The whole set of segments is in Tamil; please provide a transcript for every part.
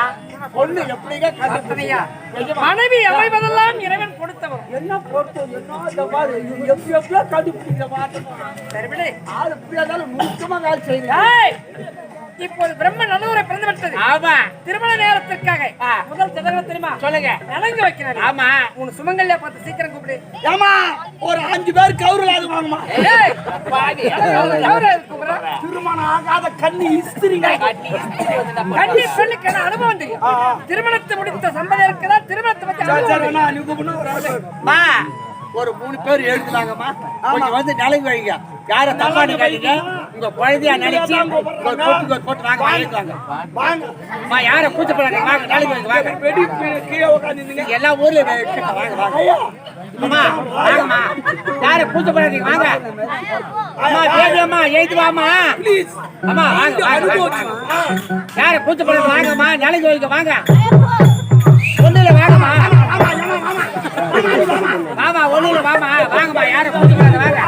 ஐயா, பொண்ணு எப்படிங்க மனைவி அமைவதெல்லாம் இறைவன் கொடுத்தவர். என்ன பொறுத்து? என்ன இந்த மாதிரி? இது எப்படி எப்படியோ கண்டுபிடிக்கிற மாட்டோம். ஆள் இப்படியா இருந்தாலும் நுணுக்கமா வேலை செய்யுங்க. ஏய்! இப்போது பிரம்ம நல்லூரை பிறந்து விட்டது ஆமா. திருமண நேரத்திற்காக. முதல் சதவீதம் தெரியுமா? சொல்லுங்க. நலங்கு வைக்கிறாரு. ஆமா. உன் சுமங்கல்யா பார்த்து சீக்கிரம் கூப்பிடு. ஏமா ஒரு அஞ்சு பேர் கவுரல் அது வாங்கம்மா. திருமணம் ஆகாத கண்ணி இஸ்திரிங்க பெண்ணுக்கு அனுபவம் தெரியும். திருமணத்தை முடித்த தான் திருமணத்தை பத்தி ஒரு மூணு பேர் எழுதுனாங்கம்மா. கொஞ்சம் வந்து நிலைக்கு வைங்க. யார தப்பா நினைக்காதீங்க உங்க குழந்தையா நினைச்சு ஒரு போட்டு போட்டு வாங்க வாங்கம்மா யார கூச்சப்படாதீங்க வாங்க நிலைக்கு வைங்க வாங்க. வெடி கீழே உட்காந்துருந்தீங்க எல்லா ஊர்ல வாங்க வாங்க. அம்மா வாங்கம்மா. யார கூச்சப்படாதீங்க வாங்க. அம்மா தேவி அம்மா எழுதி வாமா அம்மா வாங்க வாங்க வாங்க, வாங்க வாங்கம்மா நிலைக்கு வைங்க வாங்க. ஒண்ணுல வாங்கம்மா. வாமா ஒண்ணுல வாமா வாங்கம்மா. யாரும் கூட்டிக்கிறாங்க வாங்க.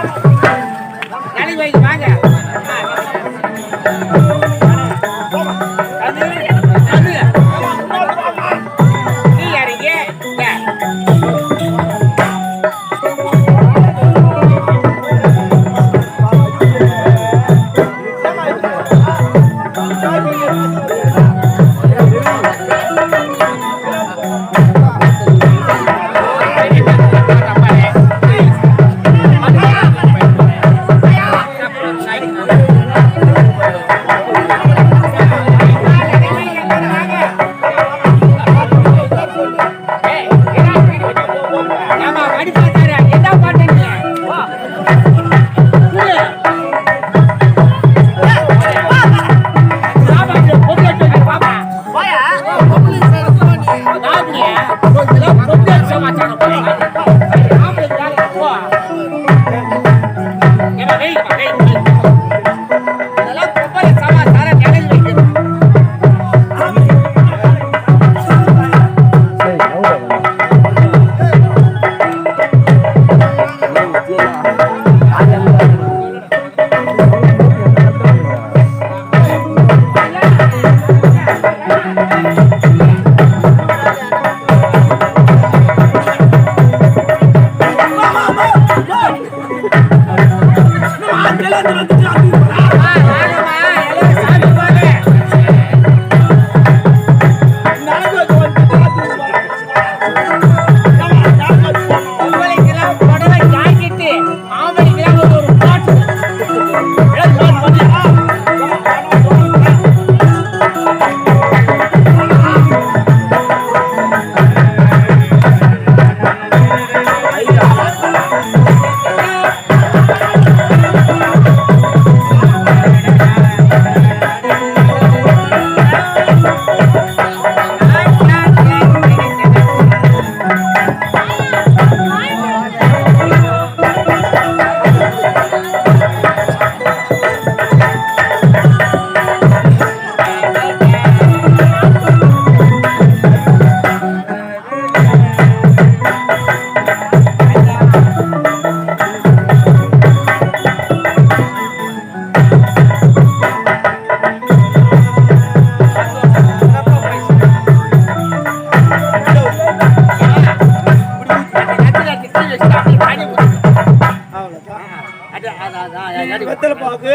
வெத்தலை பாக்கு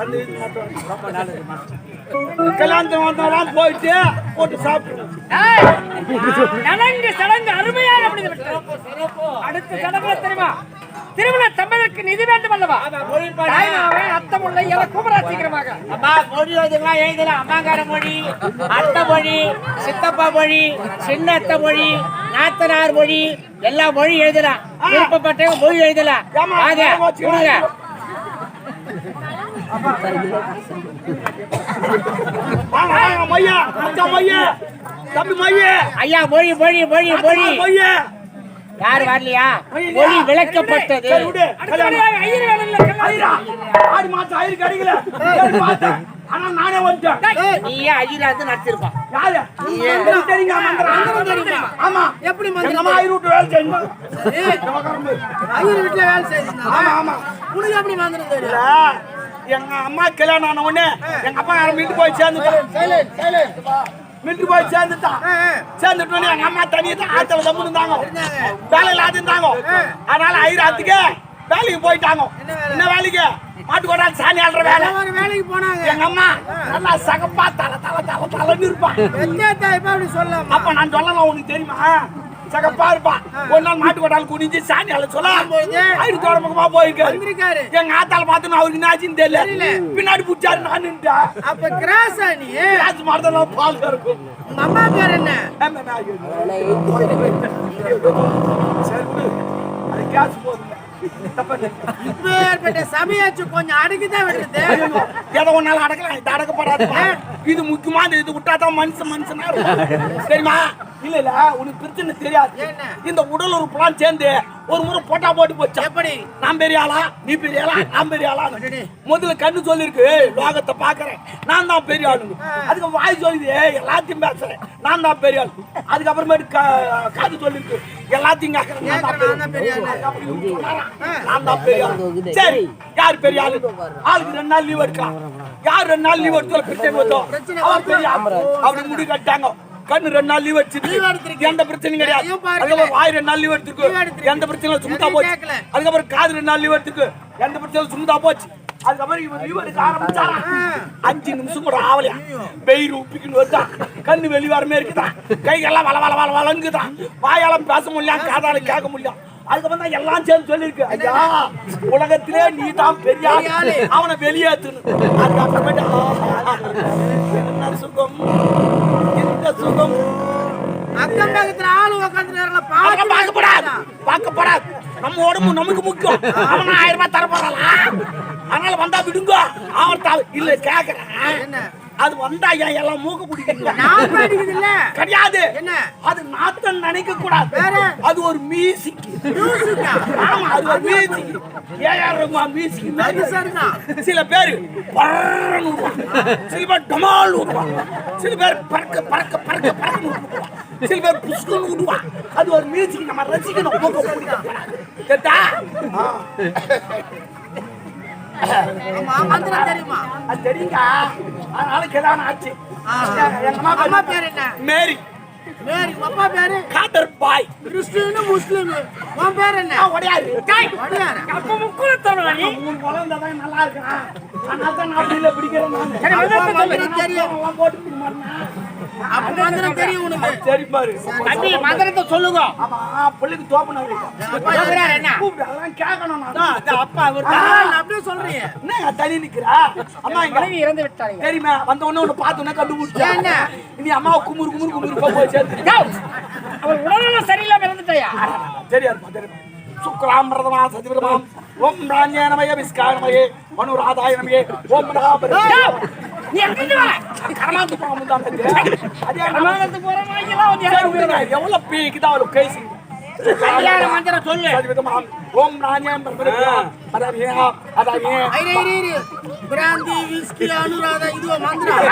அந்த கல்யாணத்துக்கு போயிட்டு போட்டு சாப்பிட்டு! நலங்கு சடங்கு அருமையாக அடுத்த சடங்கு தெரியுமா? திருமண தம்பதிக்கு நிதி வேண்டும் அல்லவா? தாய்மாவே அத்தம் உள்ள இல குமரா சீக்கிரமாக. அம்மா மொழி எழுதலாம் அம்மாங்கார மொழி அத்தை மொழி சித்தப்பா மொழி சின்ன அத்தை மொழி நாத்தனார் மொழி எல்லா மொழி எழுதலாம் விருப்பப்பட்டவங்க மொழி எழுதலாம் வாங்க கொடுங்க வாங்க வாங்க மையா அக்கா மையா. தம்பி மையா. ஐயா மொழி மொழி மொழி மொழி. மையா. யார் வரலையா? மொழி விளக்கப்பட்டது. மாசம் ஆனா நானே வந்துட்டேன். நீயே ஐயராஜ் நடிச்சிருப்பான் யாரு. எனக்கு தெரியுங்க மந்திரம்? தெரியுமா? ஆமா. எப்படி மந்திரம்? அம்மா ஐநூறு வேலை செய்யணும் ஏய், ஐயர் வீட்டுல வேலை செய்யுங்க. ஆமா ஆமா. உனக்கு எப்படி மந்திரம் தெரியும்? எங்க அம்மா கல்யாணம் ஆன உடனே எங்க அப்பா யாரும் வீட்டு போய் சேர்ந்துட்டான். வீட்டுக்கு போய் சேர்ந்துட்டான். சேர்ந்துட்டு உடனே எங்க அம்மா தனியா தான் ஆத்துல தம்பு இருந்தாங்க. வேலையில அது இருந்தாங்க அதனால ஐராத்துக்கு வேலைக்கு போயிட்டாங்க. என்ன வேலைக்கு? மாட்டு கொண்டாந்து சாணி ஆடுற வேலை. ஒரு வேலைக்கு போனாங்க. எங்க அம்மா நல்லா சகப்பா தல தல தல தலைன்னு இருப்பான் அப்படி சொல்லலாமா? அப்ப நான் சொல்லலாம் உனக்கு தெரியுமா? சகப்பா இருப்பான் ஒரு நாள் மாட்டு கொட்டால் குனிஞ்சு சாணி அள்ள சொல்ல. ஆயிரத்தி பக்கமா போயிருக்காரு எங்க ஆத்தால பார்த்து அவருக்கு என்னாச்சுன்னு தெரியல. பின்னாடி புடிச்சாரு நான் அப்ப கிராஸா நீ காசு மாடுதான் பால் இருக்கும் அம்மா பேர் என்ன? சரி. அது கேஸ் போதும். இப்பேற்பட்ட சபையாச்சு கொஞ்சம் அடக்கிதான் விடுறது. எதை ஒன்னாலும் அடக்கலாம் இது அடக்கப்படாது இது முக்கியமான இது விட்டாதான் மனுஷன் மனுஷனா இருக்கும். தெரியுமா இல்ல இல்ல உனக்கு பிரச்சனை தெரியாது? இந்த உடல் உறுப்புலாம் சேர்ந்து ஒரு முறை போட்டா போட்டு போச்சு? எப்படி? நான் பெரிய ஆளா நீ பெரிய ஆளா நான் பெரிய ஆளா. முதல்ல கண்ணு சொல்லிருக்கு. லோகத்தை பாக்குறேன் நான் தான் பெரிய ஆளுங்க அதுக்கு வாய் சொல்லுது எல்லாத்தையும் பேசுறேன். நான் தான் பெரிய ஆளு அதுக்கப்புறமேட்டு கா- காது சொல்லிருக்கு. எல்லாத்தையும் கேக்குறேன். நான் தான் பெரிய ஆளு. சரி யார் பெரிய ஆளு ஆளுக்கு ரெண்டு நாள் லீவ் எடுக்கலாம். யார் ரெண்டு நாள் லீவ் எடுத்து பிரச்சனை வந்தோம் பிரச்சனை அவர் பெரிய அப்படி முடி கட்டாங்க கண்ணு ரெண்டு நாள் லீவ் எடுத்துருக்கு எடுத்திருக்கு. எந்த பிரச்சனையும் கிடையாது. அதுக்கப்புறம் வாய் ரெண்டு நாள் லீவ் எடுத்துருக்கு எடுத்திருக்கு. எந்த பிரச்சனையும் சும்மா போச்சு. அதுக்கப்புறம் காது ரெண்டு நாள் லீவ் எடுத்துக்கு எந்த பிரச்சனையும் சும்மா போச்சு. அதுக்கப்புறம் இவன் லீவ் எடுக்க ஆரம்பிச்சாரா? அஞ்சு நிமிஷம் கூட ஆவலையா வெயில் உப்பிக்கின்னு வருதா? கண்ணு வெளி வரமே இருக்குதா? கைகள்லாம் வள வள வள வளங்குதான் வாயால பேச முடியல காதால கேட்க முடியல அதுக்கப்புறம் தான் எல்லாம் சேர்ந்து சொல்லியிருக்கு. ஐயா உலகத்திலே நீ தான் பெரிய. அவனை வெளியேற்றணும் அதுக்கப்புறமேட்டு என்ன சுகம்? என்ன சுகம்? அக்கம் பக்கத்துல ஆளு பாத்து பார்க்கப்படாது பார்க்கப்படாது நம்ம உடம்பு நமக்கு முக்கியம். அவன் ஆயிரம் ரூபாய் தர போறாளா அதனால வந்தா விடுங்க. அவன் இல்ல கேக்குறேன். என்ன? அது வந்தா ஏன் எல்லாம் மூக்க இல்ல கிடையாது. என்ன? அது நாத்தம் நினைக்க கூடாது? அது ஒரு மியூசிக்? ஆமா அது ஒரு மியூசிக். AR Rahman music. சில பேர் விடுவாங்க சில பேர் டமால் விடுவாங்க சில பேர் பறக்க பறக்க பறக்க பறக்க விடுவாங்க சில பேர் புஷ்குன்னு விடுவாங்க அது ஒரு மியூசிக். நம்ம ரசிக்கணும். ஆமா மந்திரம் தெரியுமா? அது தெரியுங்க? அதனால கேதான ஆச்சு. எங்க அம்மா பேரு என்ன? மேரி. மேரி அப்பா பேரு? காதர் பாய். Christian Muslim. உன் பேர் என்ன? நான் உடையாரு. வடியாரா? அப்ப முக்குலத்தவனா நீ. மூணு குழந்தைதான் நல்லா இருக்கான் அதனால தான் நான் பிடிக்கிறேன் நானு. தெரியும். போட்டு. அப்ப மந்திரம் தெரியும் உனக்கு. சரி பாரு. தம்பி மந்திரத்தை சொல்லுங்க. பிள்ளைக்கு தோப்பன அப்பா சொல்றாரு என்ன? அதெல்லாம் கேட்கணும் அப்பா அவர் அப்படியே சொல்றீங்க என்ன தனி நிக்கிறா? அம்மா மனைவி இறந்து விட்டாங்க. தெரியுமா? வந்த உடனே உன்னை பார்த்த உடனே கண்டுபிடிச்சேன் என்ன? இனி அம்மாவை குமுறு குமுறு குமுறு போய் சேர்த்து அவர் உடல்நலம் சரியில்லாம இறந்துட்டாயா? தெரியாது தெரியுமா? சுக்ராம் பிரதமா சதிவிரமாம் ஓம் நமய விஸ்காரமயே மனுராதாய நமயே ஓம் மகாபரி நீ எங்கிட்டு வர? கரமாந்து போகாம தான் அதே பிரமாணத்துக்கு போற மாதிரிலாம் வந்து விடுங்க. எவ்வளவு பேய்க்குதா அவளுக்கு பேசி கல்யாண மந்திரம் சொல்லு. ஓம் ஐரே பிராந்தி விஸ்கி அனுராதா இதுவா மந்திரம்.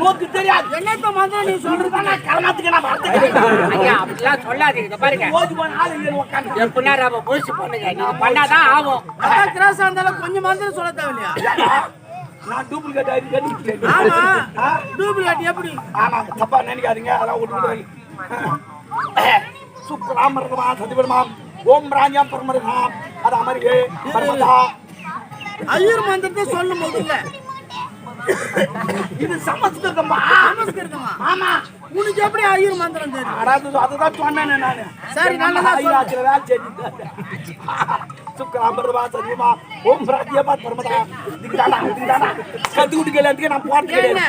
நோக்கு தெரியாது. என்னத்த மந்திரம் நீ சொல்றது? நான் கரமாத்துக்கு நான் வார்த்தை ஐயா அப்படிலாம் சொல்லாதீங்க. இங்க பாருங்க. ஓடி போன ஆளு இங்க உட்காந்து எப்படின்னா நம்ம முயற்சி பண்ணுங்க நீங்க பண்ணாதான் ஆகும். அதான் கிராஸ் இருந்தாலும் கொஞ்சம் மந்திரம் சொல்ல தேவையில்லையா? நான் டூப்ளிகேட் ஆகி கண்டுபிடிச்சேன் ஆமா. டூப்ளிகேட் எப்படி? ஆமா தப்பா நினைக்காதீங்க. அதான் விட்டு சுப்ராமரமா சதிபெருமாம் ஓம் ராஜாம் பரமருகாம் அது அமருகே பரமதா. ஐயர் மந்திரத்தை சொல்லும் போது இல்ல. இது சமஸ்கிருதமா? நமஸ்கிருதமா ஆமா. உனக்கு எப்படி ஐயர் மந்திரம் தெரியும்? அதாவது அதுதான் சொன்னேன் நானு. சரி, நல்லதா வேலை செஞ்சு இதுக்குதாடா கத்துக்கிட்டு கல்யாணத்துக்கு நான் போறது கிடையாது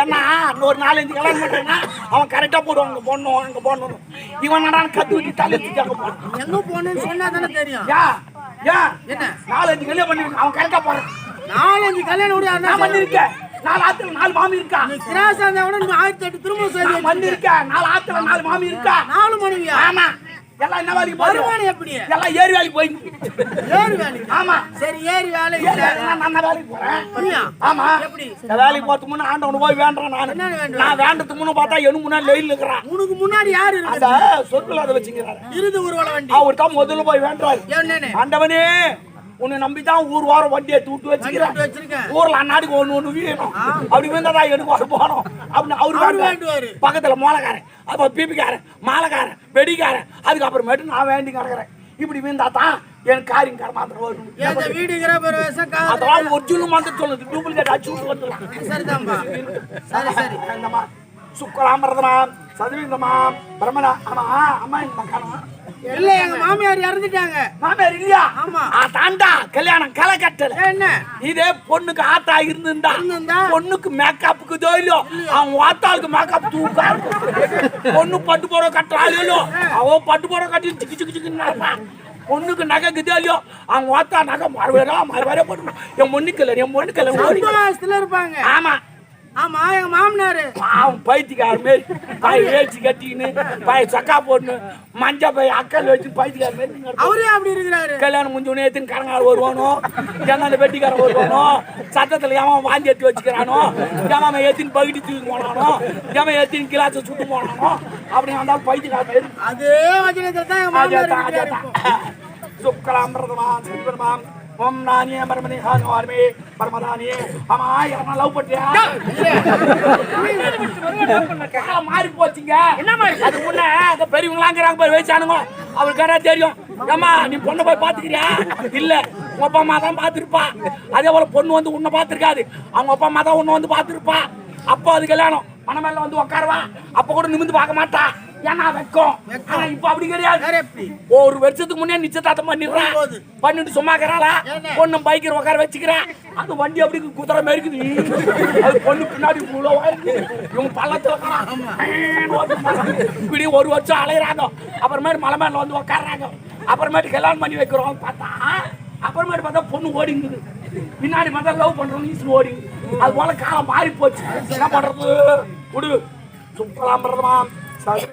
ஏன்னா ஒரு நாலஞ்சு கல்யாணம் அவன் கரெக்டா போடுவான் அங்க போடணும் அங்க போடணும் இவன் நடா கத்துக்கிட்டு தலைச்சுட்டு அங்க போடணும் எங்க போகணும்னு சொன்னா தானே தெரியும் யா யா என்ன நாலஞ்சு கல்யாணம் பண்ணிருக்கான் அவன் கரெக்டா போறான் நாலஞ்சு கல்யாணம் நான் பண்ணிருக்கேன் நாலு ஆத்துல நாலு மாமி இருக்கா கிராஸ் இருந்தா கூட ஆயிரத்தி எட்டு திரும்ப நான் நாலு ஆத்துல நாலு மாமி இருக்கா நாலு மனைவியா ஆமா எல்லாம் என்ன வேலைக்கு வருமானம் எப்படி? எல்லாம் ஏரி வேலைக்கு போய் ஏறு வேலைக்கு. ஆமா. சரி வேலை ஏரி வேலைக்கு நான் வேலைக்கு போறேன்? ஆமா. எப்படி? வேலைக்கு போறதுக்கு முன்ன ஆண்டவனு போய் வேண்டாம் நான்? நான் வேண்டதுக்கு முன்ன பார்த்தா எனக்கு முன்னாடி லெயில் இருக்கிறான். உனக்கு முன்னாடி யாரு இருக்கு சொற்கள் அதை வச்சுக்கிறாரு. இருது ஊர்வல வண்டி. அவர் தான் முதல்ல போய் வேண்டாரு ஆண்டவனே உன்னை நம்பி தான் ஊர் வாரம் வண்டி எடுத்து விட்டு வண்டி வச்சுக்கிறேன் ஊர்ல அண்ணாடிக்கு ஒண்ணு ஒண்ணு வீணும் அப்படி வந்ததா எனக்கு வர போனோம் அப்படின்னு அவரு. பக்கத்துல மோளக்காரன் அப்ப பிபிக்காரன் மாலைக்காரன் வெடிக்காரன். அதுக்கப்புறமேட்டு நான் வேண்டி கிடக்குறேன். இப்படி வீந்தா தான் எனக்கு காரியம் கரமாத்திரம் வரும் அதெல்லாம் ஒரிஜினல் வந்து சொல்லுது. டூப்ளிகேட் அடிச்சு விட்டு வந்துடலாம். சுக்கராமரதமாம் சதவீதமாம் பிரம்மணா ஆமா அம்மா இந்த காணும் இல்ல எங்க மாமியார் இறந்துட்டாங்க. மாமியார் இல்லையா? ஆமா. ஆ, தாண்டா கல்யாணம் களை கட்டல என்ன? இதே பொண்ணுக்கு ஆத்தா இருந்திருந்தா? பொண்ணுக்கு மேக்கப்புக்கு இல்லையோ அவன் வாத்தாளுக்கு மேக்கப் தூக்கா பொண்ணு பட்டு போற கட்டுறாளோ அவன் பட்டு போற கட்டி சிக்கு சிக்கு சிக்குன்னு பொண்ணுக்கு நகை இல்லையோ அவன் வாத்தா நகை மறுவேறா மறுவேற போட்டு என் பொண்ணுக்கு என் பொண்ணுக்கு சந்தோஷத்துல இருப்பாங்க. ஆமா. ஆமா எங்க மாமனாரு. அவன் பைத்தியக்கார மாரி. பாய் வேச்சு கட்டிக்கின்னு பாய் சக்கா போட்டுன்னு மஞ்சள் பை அக்கல் வச்சு பைத்தியக்கார மாரி அவரே அப்படி இருக்கிறாரு. கல்யாணம் முடிஞ்ச உடனே எத்தனை கரங்கால் வருவானோ? எங்க வெட்டிக்காரன் வருவானோ? சத்தத்துல ஏமான் வாந்தி எடுத்து வச்சுக்கிறானோ? ஏமாம எத்தின் பகுதி தூக்கி போனானோ? ஏமா எத்தின் கிளாஸ் சுட்டு போனானோ? அப்படி வந்தாலும் பைத்தியக்கார மாரி அதே வஜனத்துல தான் எங்க மாமனார் ஆஜாத்தா, ஓம் நானியே பரமனே ஹானுவார்மே பரமதானியே ஆமா யாரா லவ் காலம் மாறி போச்சுங்க என்ன மாதிரி? அது முன்ன அந்த பெரியவங்களாங்கிறாங்க பாரு வயசானுங்க அவருக்கு என்ன தெரியும் ஏம்மா நீ பொண்ணை போய் பாத்துக்கிறியா இல்ல உங்க அப்பா அம்மா தான் பாத்துருப்பா. அதே போல பொண்ணு வந்து உன்னை பாத்துருக்காது. அவங்க அப்பா அம்மா தான் உன்னை வந்து பாத்துருப்பா. அப்போ அது கல்யாணம். மனமேல வந்து உட்காருவா அப்ப கூட நிமிந்து பார்க்க மாட்டா. ஏன்னா வெக்கம் ஆனா இப்ப அப்படி கிடையாது. ஒரு வருஷத்துக்கு முன்னே நிச்சயதார்த்தம் பண்ணிடுறான். பண்ணிட்டு சும்மா இருக்கிறாளா? பொண்ணு பைக்கர் உட்கார வச்சுக்கிறேன் அந்த வண்டி அப்படி குதிரை மாதிரி இருக்குது. அது பொண்ணு பின்னாடி இவ்வளவா இருக்கு. இவங்க பள்ளத்துல. இப்படி ஒரு வருஷம் அலையிறாங்க. அப்புறமேட்டு மலை மேல வந்து உட்காடுறாங்க அப்புறமேட்டு கல்யாணம் பண்ணி வைக்கிறோம் பார்த்தா அப்புறமேட்டு பார்த்தா பொண்ணு ஓடிங்குது. பின்னாடி பார்த்தா லவ் பண்றோம் ஈஸி ஓடிங்க அது போல காலம் மாறி போச்சு என்ன பண்றது? விடு சுப்பலாம் பிரதமா